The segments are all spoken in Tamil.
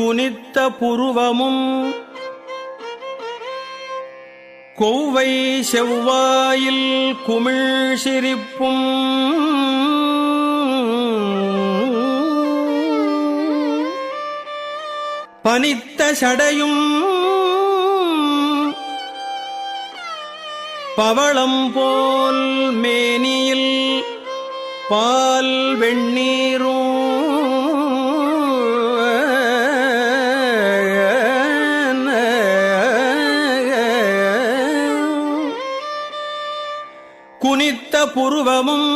குனித்த புருவமும் கொவ்வை செவ்வாயில் குமிழ் சிரிப்பும் பனித்த சடையும் பவளம் போல் மேனியில் பால் வெண்ணீரும் குனித்த புருவமும்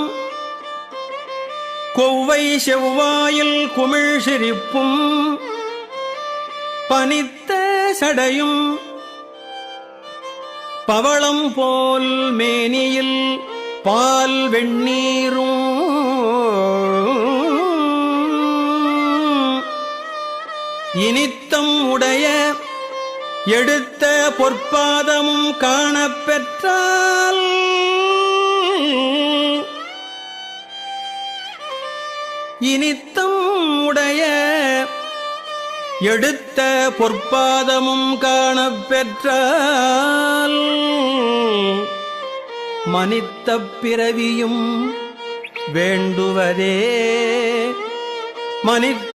கொவ்வை செவ்வாயில் குமிழ் சிரிப்பும் பனித்த சடையும் பவளம் போல் மேனியில் பால் வெண்ணீரும் இனித்தம் உடைய எடுத்த பொற்பாதமும் காணப்பெற்றார் இனித்தம் உடைய எடுத்த பொற்பாதமும் காணப்பெற்றால் மனித்த பிறவியும் வேண்டுவதே. மனித